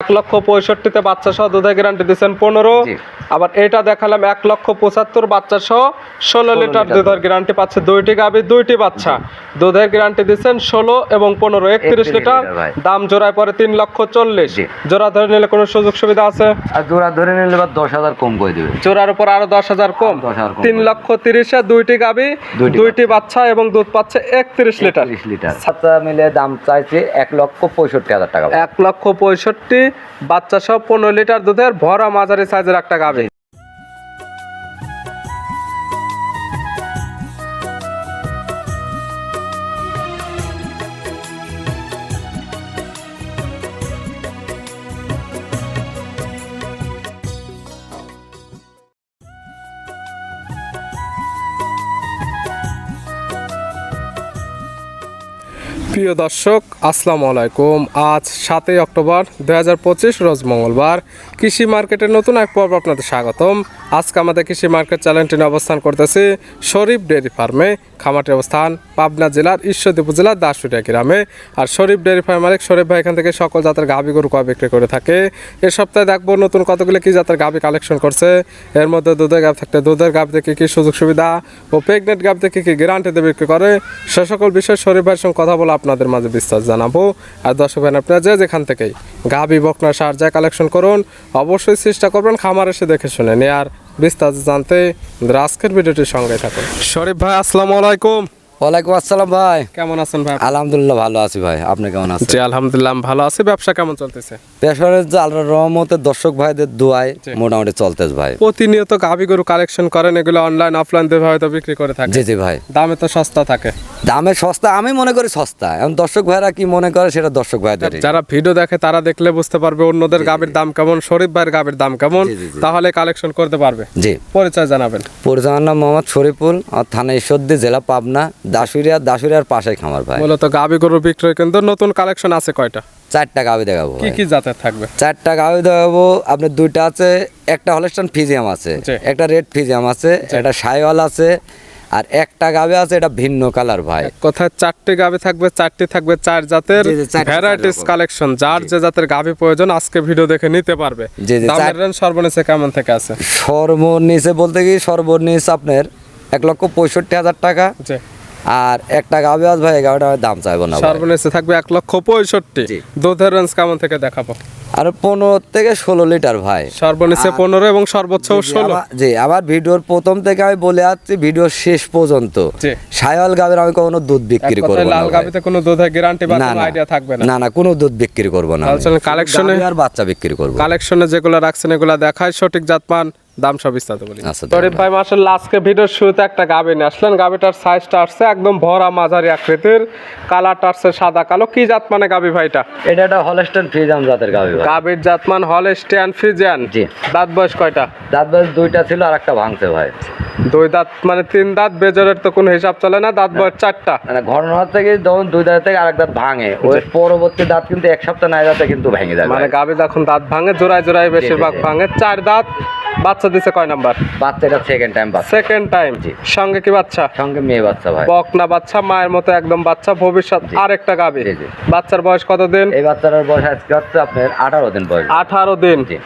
এক লক্ষ পঁয়ষট্টিতে বাচ্চা সহ দুধের গ্যারান্টি দিচ্ছেন পনেরো। আবার এটা দেখালাম এক লক্ষ পঁচাত্তর বাচ্চা সহ ষোলো লিটার দুধের গ্যারান্টি পাচ্ছে দুইটি গাভি দুইটি বাচ্চা। দুধের গ্যারান্টি দিচ্ছেন ষোলো এবং পনেরো একত্রিশ লিটার। দাম জোড়ায় পরে তিন লক্ষ চল্লিশ। জোড়া ধরে নিলে কোনো সুযোগ সুবিধা আছে? আর জোড়া ধরে নিলে বা দশ হাজার কম করে দেবে। জোড়ার উপর আরও দশ হাজার কম। তিন লক্ষ তিরিশে দুইটি গাভি দুইটি দুইটি বাচ্চা। এবং দুধ পাচ্ছে একত্রিশ লিটার। লিটার। মিলে দাম চাইছে এক লক্ষ পঁয়ষট্টি হাজার টাকা। এক লক্ষ পঁয়ষট্টি বাচ্চা সব পনেরো লিটার দুধের ভরা মাঝারি সাইজের একটা গাভি। প্রিয় দর্শক, আসসালামু আলাইকুম। আজ সাতই অক্টোবর দু হাজার পঁচিশ রোজ মঙ্গলবার। কৃষি মার্কেটের নতুন এক পর্ব আপনাদের স্বাগতম। আজকে আমাদের কৃষি মার্কেট চ্যানেলটি অবস্থান করতেছি শরীফ ডেয়ারি ফার্মে খামাটির অবস্থান পাবনা জেলার ঈশ্বরদী উপজেলার দাসুরিয়া গ্রামে। আর শরীফ ডেয়ারি ফার্ম মালিক শরীফ ভাই এখান থেকে সকল জাতের গাভী গরু কয় বিক্রি করে থাকে। এ সপ্তাহে দেখব নতুন কতগুলো কি জাতের গাভী কালেকশন করছে। এর মধ্যে দুধের গাভ থাকতে দুধের গাভ থেকে কি সুযোগ সুবিধা ও প্রেগনেন্ট গাভ থেকে কি গ্যারান্টিতে বিক্রি করে। সে সকল বিষয়ে শরীফ ভাইয়ের সঙ্গে কথা বলে আপনাদের মাঝে বিস্তার জানাব। আর দর্শক ভাই আপনারা যে যেখান থেকেই গাভি বকনা সার যা কালেকশন করুন, অবশ্যই চেষ্টা করবেন খামার এসে দেখে শুনে আর বিস্তারিত জানতে আজকের ভিডিওটির সঙ্গে থাকুন। শরীফ ভাই, আসসালামু আলাইকুম। ওয়ালাইকুম আসসালাম ভাই। কেমন আছেন ভাই? আলহামদুলিল্লাহ ভালো আছি ভাই। আপনি কেমন আছেন? জি আলহামদুলিল্লাহ ভালো আছি। ব্যবসা কেমন চলতেছে? পেশরের যে আল্লাহ রহমতের দর্শক ভাইদের দোয়ায় মোটামুটি চলতেছে ভাই। প্রতিনিয়ত গাভি গরু কালেকশন করেন এগুলো অনলাইন অফলাইন দুই হয়তো বিক্রি করে থাকে। জি জি ভাই। দামে তো সস্তা থাকে। দামে সস্তা আমি মনে করি সস্তা। এখন দর্শক ভাইরা কি মনে করে সেটা দর্শক ভাইদের যারা ভিডিও দেখে তারা দেখলে বুঝতে পারবে অন্যদের গাবির দাম কেমন শরীফ ভাইয়ের গাবির দাম কেমন। তাহলে কালেকশন করতে পারবে। জি। পরিচয় জানাবেন। পরিচালনার নাম মোহাম্মদ শরীফুল আর থানা ঈশ্বরদী জেলা পাবনা দাসুরিয়া দাসুরিয়ার পাশে খামার ভাই। মূলত গাবি গরু বিক্রয় কিন্তু নতুন কালেকশন আছে কয়টা? চারটা গাভি দেখাবো কি কি জাতের থাকবে? চারটা গাভি দেখাবো আপনার দুইটা আছে একটা হলস্টান ফিজিয়াম আছে একটা রেড ফিজিয়াম আছে একটা সাইওয়াল আছে আর একটা গাভি আছে এটা ভিন্ন কালার ভাই। কোথায় চারটি গাবি থাকবে চারটি থাকবে চার জাতের ভ্যারাইটিস কালেকশন যার যে জাতের গাবি প্রয়োজন আজকে ভিডিও দেখে নিতে পারবে। দামের রেঞ্জ সর্বনিচে কেমন থেকে আছে? সর্বনিচে বলতে কি সর্বনিচ আপনার এক লক্ষ পঁয়ষট্টি হাজার টাকা। আর একটা গাভি আছে ভাই গাভিটা দাম চাইব না সর্বনিম্ন থাকবে এক লক্ষ পঁয়ষট্টি। দুধের রেঞ্জ কেমন থেকে দেখাবো? আর পনেরো থেকে ষোলো লিটার ভাই। সর্বনিচে পনেরো এবং সর্বোচ্চ ষোলো। জি আমার ভিডিওর প্রথম থেকে আমি বলে যাচ্ছি ভিডিওর শেষ পর্যন্ত। সায়াল গাভের আমি কোনো দুধ বিক্রি করব না লাল। গাবিতে কোনো দুধের গ্যারান্টি বা না কোনো আইডিয়া থাকবে না। না না কোনো দুধ বিক্রি করব না কালেকশনে- আর বাচ্চা বিক্রি করব। কালেকশনে যেগুলো রাখছেন এগুলো দেখায় সঠিক জাতমান দাম সব বিস্তারিত বলি। আচ্ছা, শরীফ ভাই মাসের আজকে ভিডিওর শুরুতে একটা গাবি নিয়ে আসলেন। গাবিটার সাইজটা আসছে একদম ভরা মাঝারি আকৃতির। কালারটা আসছে সাদা কালো কি জাত মানে গাবি ভাইটা এটা? একটা হলস্টন ফ্রিজাম জাতের গাভী গাবির জাতমান হল স্ট্যান্ড ফিজিয়ান জি। দাঁত বয়স কয়টা? দাঁত বয়স দুইটা ছিল আর একটা ভাঙছে ভাই। দুই দাঁত মানে তিন দাঁত বেজরের তো কোনো হিসাব চলে না দাঁত বয়স চারটা। মানে ঘটনা থেকে যখন দুই দাঁত থেকে আরেক দাঁত ভাঙে ওই পরবর্তী দাঁত কিন্তু এক সপ্তাহ নাই দাঁতে কিন্তু ভেঙে যায় মানে গাবে যখন দাঁত ভাঙে জোড়ায় জোড়ায় বেশিরভাগ ভাঙে চার দাঁত বাচ্চা দিছে কয় নাম্বার? বাচ্চাটা সেকেন্ড টাইম বাচ্চা। সেকেন্ড টাইম জি। সঙ্গে কি বাচ্চা? সঙ্গে মেয়ে বাচ্চা ভাই। বকনা বাচ্চা মায়ের মতো একদম বাচ্চা ভবিষ্যৎ আরেকটা গাবি। বাচ্চার বয়স কতদিন? এই বাচ্চাটার বয়স আজকে হচ্ছে আপনার আঠারো দিন বয়স। আঠারো দিন। জি।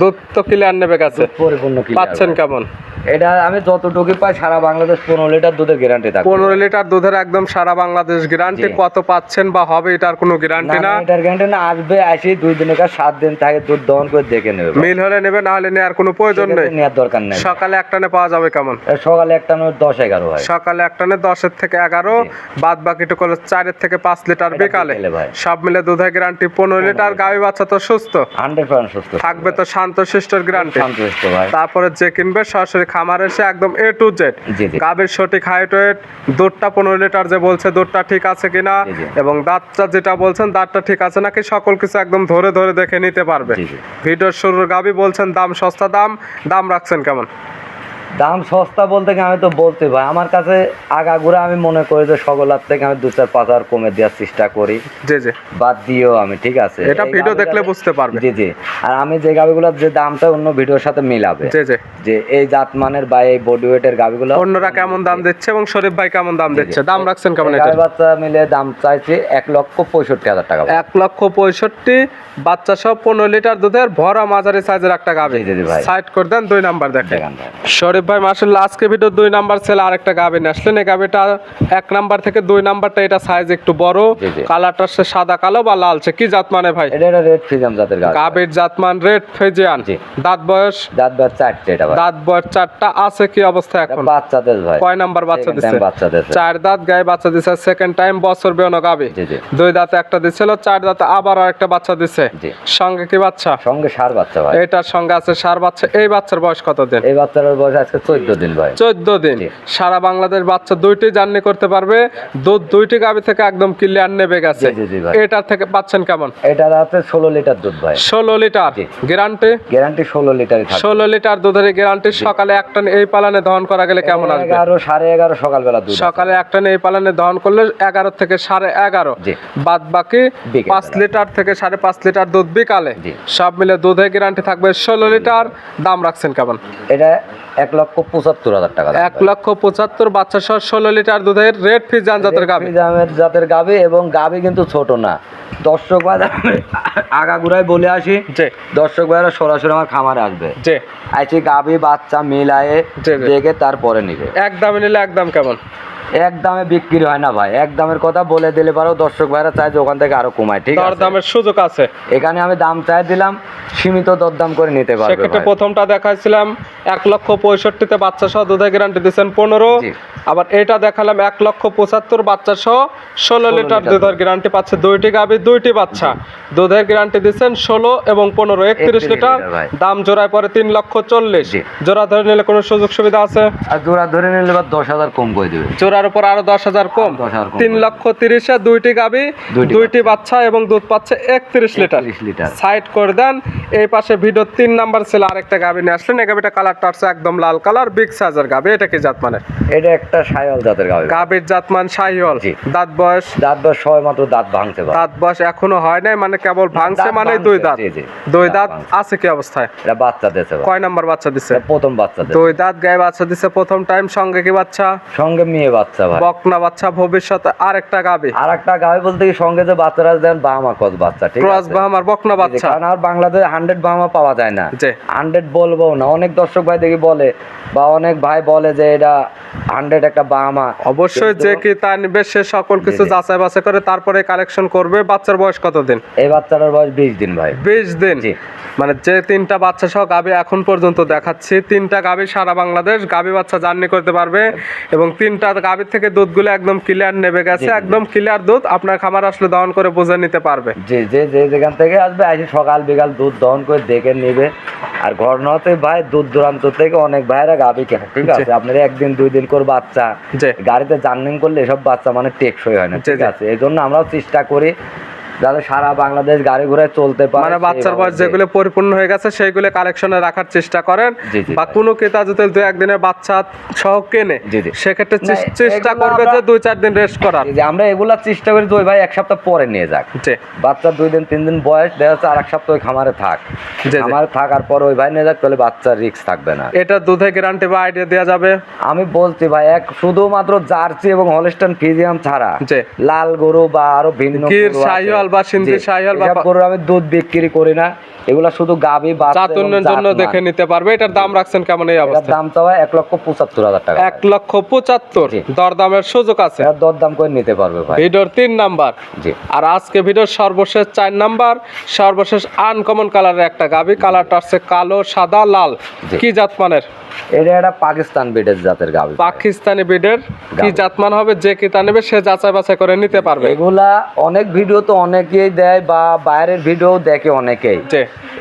দুধ তো ক্লিয়ার নেবে গেছে পরিপূর্ণ পাচ্ছেন কেমন? এটা আমি যতটুকু পাই সারা বাংলাদেশ পনেরো লিটার দুধের গ্যারান্টি থাকবে। পনেরো লিটার দুধের একদম সারা বাংলাদেশ গ্যারান্টি কত পাচ্ছেন বা হবে এটার কোনো গ্যারান্টি না এটার গ্যারান্টি না আসবে আসি দুই দিনের কাজ সাত দিন থাকে দুধ দহন করে দেখে নেবে। মিল হলে নেবে না হলে নেওয়ার কোনো প্রয়োজন নেই। নেওয়ার দরকার নেই। সকালে একটানে পাওয়া যাবে কেমন? সকালে একটা নয় দশ এগারো হয় সকালে একটানে দশের থেকে এগারো বাদ বাকিটুকু হলো চারের থেকে পাঁচ লিটার বিকালে। সব মিলে দুধের গ্যারান্টি পনেরো লিটার গাভী বাচ্চা তো সুস্থ। হান্ড্রেড পার্সেন্ট সুস্থ। থাকবে তো শান্ত শিষ্টর গ্যারান্টি তারপরে যে কিনবে সরাসরি খামার এসে একদম এ টু জেড। গাভীর সঠিক হাইট ওয়েট দুধটা পনেরো লিটার যে বলছে দুধটা ঠিক আছে কিনা। এবং দাঁতটা যেটা বলছেন দাঁতটা ঠিক আছে নাকি সকল কিছু একদম ধরে ধরে দেখে নিতে পারবে। ভিডিওর শুরুর গাভী বলছেন দাম সস্তা দাম দাম রাখছেন কেমন? দাম সস্তা বলতে কি আমি তো বলতে ভাই আমার কাছে আগাগুড়া আমি মনে করি যে সকলার থেকে আমি দু চার পাঁচ হাজার কমে দেওয়ার চেষ্টা করি। জি জি। বাদ দিয়েও আমি ঠিক আছে? এটা ভিডিও দেখলে বুঝতে পারবে। জি জি। আর আমি যে গাভিগুলোর যে দামটা অন্য ভিডিওর সাথে মিলাবে। জি জি। যে এই জাত মানের বা এই বডি ওয়েটের গাভিগুলো অন্যরা কেমন দাম দিচ্ছে এবং শরীফ ভাই কেমন দাম দিচ্ছে? দাম রাখছেন কেমন এটা? বাচ্চা মিলে দাম চাইছে এক লক্ষ পঁয়ষট্টি হাজার টাকা। এক লক্ষ পঁয়ষট্টি বাচ্চা সব পনেরো লিটার দুধের ভরা মাঝারি সাইজের একটা ভাই। সাইড করে দেন দুই নাম্বার দেখান। শরীফ ভাই মার্শাল্লাহ আজকে ভিডিও দুই নাম্বার ছেলে আরেকটা গাভি নিয়ে আসলেন। এই গাভিটা এক নাম্বার থেকে দুই নাম্বারটা এটা সাইজ একটু বড়। কালারটা সে সাদা কালো বা লালচে কি জাত মানে ভাই? এটা একটা রেড ফিজাম জাতের গাভী। গাভির জাতমান রেড ফেজিয়ান। দাঁত বয়স? দাঁত দাঁত চারটে এটা দাঁত বয়স চারটা আছে কি অবস্থা এখন? বাচ্চাদের ভাই। কয় নাম্বার বাচ্চা দিচ্ছে বাচ্চা দিচ্ছে চার দাঁত গায়ে বাচ্চা দিচ্ছে সেকেন্ড টাইম বছর জি জি। দুই দাঁতে একটা দিছিল চার দাঁতে আবার আর একটা বাচ্চা দিছে। সঙ্গে কি বাচ্চা? সঙ্গে সার বাচ্চা ভাই। এটার সঙ্গে আছে সার বাচ্চা। এই বাচ্চার বয়স কত দিন এই বাচ্চাটার বয়স আজকে চোদ্দ দিন ভাই। চোদ্দ দিন। সারা বাংলাদেশ বাচ্চা দুইটি জার্নি করতে পারবে। দুধ দুইটি থেকে একদম ক্লিয়ার নেবে গেছে। এটার থেকে পাচ্ছেন কেমন? এটা রাতে ষোলো লিটার দুধ ভাই। ষোলো লিটার। গ্যারান্টি? গ্যারান্টি ষোলো লিটারই থাকে ষোলো লিটার দুধের গ্যারান্টি। সকালে একটা এই পালানে দহন করা গেলে কেমন আসবে? এগারো সাড়ে এগারো সকালবেলা সকালে একটা এই পালানে দহন করলে এগারো থেকে সাড়ে এগারো। বাদ বাকি পাঁচ লিটার থেকে সাড়ে পাঁচ লিটার দুধ বিকালে। সব মিলে দুধের গ্যারান্টি থাকবে ষোলো লিটার। দাম রাখছেন কেমন? এটা এক লক্ষ পঁচাত্তর হাজার টাকা এক লক্ষ পঁচাত্তর বাচ্চা সহ ষোলো লিটার দুধের রেড ফিজান জাতের গাভি। জামের জাতের গাভী এবং গাভী কিন্তু ছোট না। দর্শক ভাই আগাগুড়ায় বলে আসি যে দর্শক ভাইরা সরাসরি আমার খামারে আসবে। যে আইসি গাবি বাচ্চা মিলায়ে। দেখে তারপরে নিবে। এক দামে নিলে একদম কেমন? এক দামে বিক্রি হয় না ভাই। এক দামের কথা বলে দিলে পারো দর্শক ভাইরা চাই যে ওখান থেকে আরও কমায় ঠিক আছে? দামের সুযোগ আছে। এখানে আমি দাম চাই দিলাম সীমিত দরদাম করে নিতে পারবে সেক্ষেত্রে। প্রথমটা দেখাইছিলাম এক লক্ষ পঁয়ষট্টিতে বাচ্চা সহ দুধের গ্যারান্টি দিচ্ছেন পনেরো। আবার এটা দেখালাম এক লক্ষ পঁচাত্তর বাচ্চা সহ ষোলো লিটার দুধের গ্যারান্টি পাচ্ছে দুইটি গাভি দুইটি বাচ্চা। দুধের গ্যারান্টি দিচ্ছেন ষোলো এবং পনেরো একত্রিশ লিটার। দাম জোড়ায় পরে তিন লক্ষ চল্লিশ। জোড়া ধরে নিলে কোনো সুযোগ সুবিধা আছে? আর জোড়া ধরে নিলে এবার দশ হাজার কম করে দেবে। জোড়ার উপর আরও দশ হাজার কম। আরও 10,000 কম। তিন লক্ষ তিরিশে দুইটি গাবি দুইটি বাচ্চা। এবং দুধ পাচ্ছে একত্রিশ লিটার। সাইড করে দেন এই পাশে ভিডিও তিন নাম্বার ছিল আরেকটা গাভি নিয়ে আসলেন। এই গাভিটা কালারটা হচ্ছে একদম লাল কালার বিগ সাইজের গাভি এটা কি জাত মানে? এটা একটা সায়াল জাতের গাবি। গাভির জাত মান জি। দাঁত বয়স? দাঁত বা সবাই মাত্র দাঁত ভাঙতে পারে। দাঁত বয়স এখনও হয় নাই মানে কেবল ভাঙছে মানে দুই দাঁত। দুই দাঁত দাঁত আছে কি অবস্থায়? এটা বাচ্চা ভাই। কয় নাম্বার বাচ্চা দিচ্ছে প্রথম বাচ্চা দুই দাঁত গায়ে বাচ্চা দিচ্ছে প্রথম টাইম সঙ্গে কি বাচ্চা? সঙ্গে মেয়ে বাচ্চা। ভাই। বকনা বাচ্চা ভবিষ্যতে আরেকটা গাভি আর একটা গাবি বলতে কি সঙ্গে যে বাচ্চারা দেন বাহামা কস বাচ্চা ঠিক ক্রস বাহামার বকনা বাচ্চা। কারণ আর বাংলাদেশে হান্ড্রেড বাহামা পাওয়া যায় না। জি। হান্ড্রেড বলব না অনেক দর্শক ভাই দেখি বলে বা অনেক ভাই বলে যে এটা হান্ড্রেড একটা বাহামা। অবশ্যই যে কি তা নিবে সে সকল কিছু যাচাই বাছাই করে তারপরে কালেকশন করবে। বাচ্চার বয়স কতদিন? এই বাচ্চাটার বয়স বিশ দিন ভাই। বিশ দিন। জি। মানে যে তিনটা বাচ্চা সহ গাবি এখন পর্যন্ত দেখাচ্ছি। তিনটা গাবি সারা বাংলাদেশ গাবি বাচ্চা জার্নি করতে পারবে এবং তিনটা গাবির থেকে দুধগুলো একদম ক্লিয়ার নেবে গেছে। জি, জি। একদম ক্লিয়ার দুধ আপনার খামার আসলে দহন করে বুঝে নিতে পারবে। যে যে যে যেখান থেকে আসবে আসে সকাল বিকাল দুধ দহন করে দেখে নিবে। আর ঘর ঘটনাতে ভাই দূর দূরান্ত থেকে অনেক ভাইরা গাবি কেনে ঠিক আছে? আপনার একদিন দুই দিন করে বাচ্চা জি। গাড়িতে জার্নিং করলে এসব বাচ্চা মানে টেকসই হয় না ঠিক আছে? এই জন্য আমরাও চেষ্টা করি যাতে সারা বাংলাদেশ গাড়ি ঘোড়ায় চলতে পারে মানে বাচ্চার বয়স যেগুলো পরিপূর্ণ হয়ে গেছে সেইগুলো কালেকশনে রাখার চেষ্টা করেন। বা কোনো ক্রেতা যদি দু একদিনের বাচ্চা সহ কেনে। সেক্ষেত্রে চেষ্টা করবে যে দুই চার দিন রেস্ট করার। আমরা এগুলা চেষ্টা করি ওই ভাই এক সপ্তাহ পরে নিয়ে যাক। বাচ্চার দুই দিন তিন দিন বয়স দেখা যাচ্ছে আর এক সপ্তাহ খামারে থাক। খামারে থাকার পর ওই ভাই নিয়ে যাক তাহলে বাচ্চার রিস্ক থাকবে না। এটা দুধে গ্যারান্টি বা আইডিয়া দেওয়া যাবে? আমি বলছি ভাই এক শুধুমাত্র জার্সি এবং হলস্টাইন ফিজিয়াম ছাড়া। লাল গরু বা আরও ভিন্ন গির। শাহিওয়াল বা সিন্ধি বা আমি দুধ বিক্রি করি না এগুলা শুধু গাবি চাতুর্যের জন্য দেখে নিতে পারবে এটার দাম রাখছেন কেমন এই অবস্থা দাম চাওয়া এক লক্ষ পঁচাত্তর হাজার টাকা। এক লক্ষ পঁচাত্তর দরদামের সুযোগ আছে। দরদাম করে নিতে পারবে ভাই। ভিডিওর তিন নাম্বার। জি। আর আজকে ভিডিওর সর্বশেষ চার নাম্বার সর্বশেষ আনকমন কালারের একটা গাবি কালারটা হচ্ছে কালো সাদা লাল। কি জাত জাতমানের এটা একটা পাকিস্তান বিডের জাতের গাবি পাকিস্তানি বিডের কি জাতমান হবে যে কি তা নেবে সে যাচাই বাছাই করে নিতে পারবে। এগুলা অনেক ভিডিও তো অনেকেই দেয় বা বাইরের ভিডিও দেখে অনেকেই।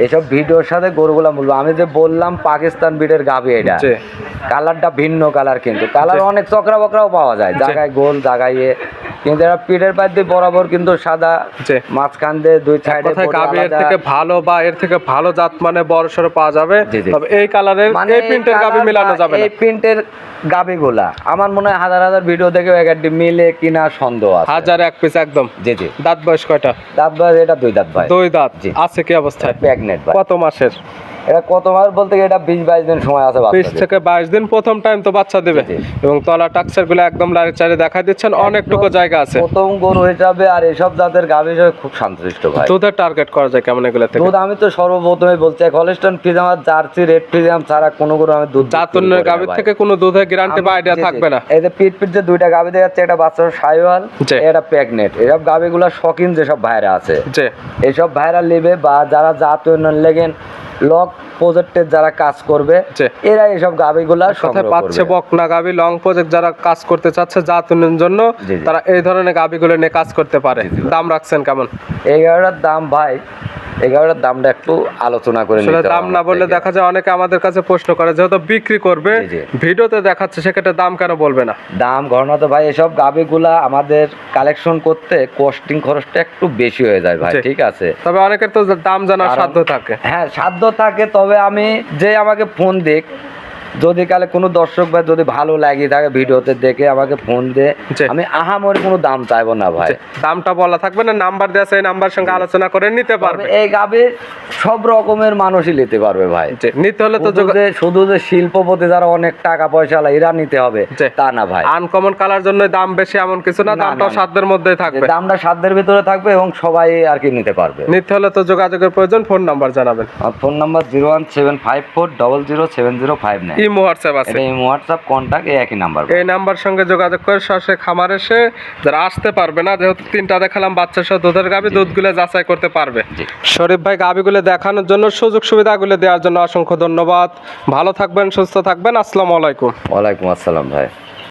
এসব ভিডিওর সাথে গরুগুলা বলব আমি যে বললাম পাকিস্তান বিডের গাভি এটা। জি। কালারটা ভিন্ন কালার কিন্তু। কালার অনেক চকরা বকরাও পাওয়া যায়। জায়গায় গোল জায়গায় এ কিন্তু এরা পিঠের পাশ দিয়ে বরাবর কিন্তু সাদা। জি। মাঝখান দিয়ে দুই সাইডে কোথায় এর থেকে ভালো বা এর থেকে ভালো জাত মানে বড় সড়ো পাওয়া যাবে। জি, জি। তবে এই কালারের এই প্রিন্টের গাবি মেলানো যাবে না। এই প্রিন্টের গাবিগুলা আমার মনে হয় হাজার হাজার ভিডিও দেখে এক একটি মিলে কিনা সন্দেহ আছে। হাজার এক পিস একদম। জি জি। দাঁত বয়স কয়টা? দাঁত বয়স এটা দুই দাঁত ভাই। দুই দাঁত। জি। আছে কি অবস্থায়? প্রেগনেন্ট কত মাসের? এটা কত মাস বলতে এটা বিশ বাইশ দিন সময় আছে বিশ থেকে বাইশ দিন প্রথম টাইম তো বাচ্চা দেবে। এবং তলা টাক্সারগুলো একদম দেখা দিচ্ছেন অনেকটুকু জায়গা আছে। প্রথম গরু হিসাবে আর এসব জাতের গাভি হিসাবে খুব শান্তশিষ্ট ভাই। দুধের টার্গেট করা যায় কেমন এগুলো থেকে? দুধ আমি তো সর্বপ্রথমে বলছি হলিস্টন ফ্রিজাম জার্সি রেড ফ্রিজাম ছাড়া কোনো গরু আমি দুধ জাতনের গাভীর থেকে কোনো দুধের গ্যারান্টি বা আইডিয়া। থাকবে না। এই যে পিট পিট যে দুইটা গাভি দেখাচ্ছে এটা বাচ্চা সাইওয়াল এটা প্রেগনেন্ট এসব গাভিগুলো শখিন যেসব ভাইরা আছে। এসব ভাইরা নেবে বা যারা জাত উন্নয়ন লেগেন লক প্রজেক্টের যারা কাজ করবে এরা এসব গাভিগুলা সাথে পাচ্ছে বকনা গাবি লং প্রজেক্ট যারা কাজ করতে চাচ্ছে জাত উন্নয়নের জন্য। তারা এই ধরনের গাবিগুলো নিয়ে কাজ করতে পারে। দাম রাখছেন কেমন? এগারোটার দাম ভাই এগারোটার দামটা একটু আলোচনা করে নিতে দাম না বললে দেখা যায় অনেকে আমাদের কাছে প্রশ্ন করে যেহেতু বিক্রি করবে। ভিডিওতে দেখাচ্ছে সেক্ষেত্রে দাম কেন বলবে না? দাম ঘটনা তো ভাই এসব গাবিগুলা আমাদের কালেকশন করতে কস্টিং খরচটা একটু বেশি হয়ে যায় ভাই ঠিক আছে? তবে অনেকের তো দাম জানার সাধ্য থাকে। হ্যাঁ সাধ্য থাকে তবে আমি যে আমাকে ফোন দিক যদি কালে কোনো দর্শক ভাই যদি ভালো লাগে থাকে ভিডিওতে দেখে আমাকে ফোন দিয়ে জি। আমি আহামরি কোনো দাম চাইব না ভাই। দামটা বলা থাকবে না নাম্বার দেওয়া এই নাম্বার সঙ্গে আলোচনা করে নিতে পারবে। এই গাভি সব রকমের মানুষই নিতে পারবে ভাই। নিতে হলে তো শুধু যে শিল্পপতি যারা অনেক টাকা পয়সা আলা এরা নিতে হবে। তা না ভাই। আনকমন কালার জন্য দাম বেশি এমন কিছু না দামটা। সাধ্যের মধ্যেই যে থাকবে দামটা সাধ্যের ভিতরে থাকবে এবং সবাই আর কি নিতে পারবে। নিতে হলে তো যোগাযোগের প্রয়োজন ফোন নাম্বার জানাবেন। Phone number zero one seven five four double zero seven zero five nine. Imo WhatsApp আছে। এই হোয়াটসঅ্যাপ কন্ট্যাক্ট এই একই নাম্বার এই নাম্বার সঙ্গে যোগাযোগ করে সরাসরি খামার এসে যারা আসতে পারবে না যেহেতু তিনটা দেখালাম বাচ্চা সহ দুধের গাবি দুধগুলো যাচাই করতে পারবে। শরীফ ভাই গাবিগুলো দেখানোর জন্য সুযোগ সুবিধাগুলো দেওয়ার জন্য অসংখ্য ধন্যবাদ। ভালো থাকবেন সুস্থ থাকবেন। আসসালামু আলাইকুম। ওয়ালাইকুম আসসালাম ভাই।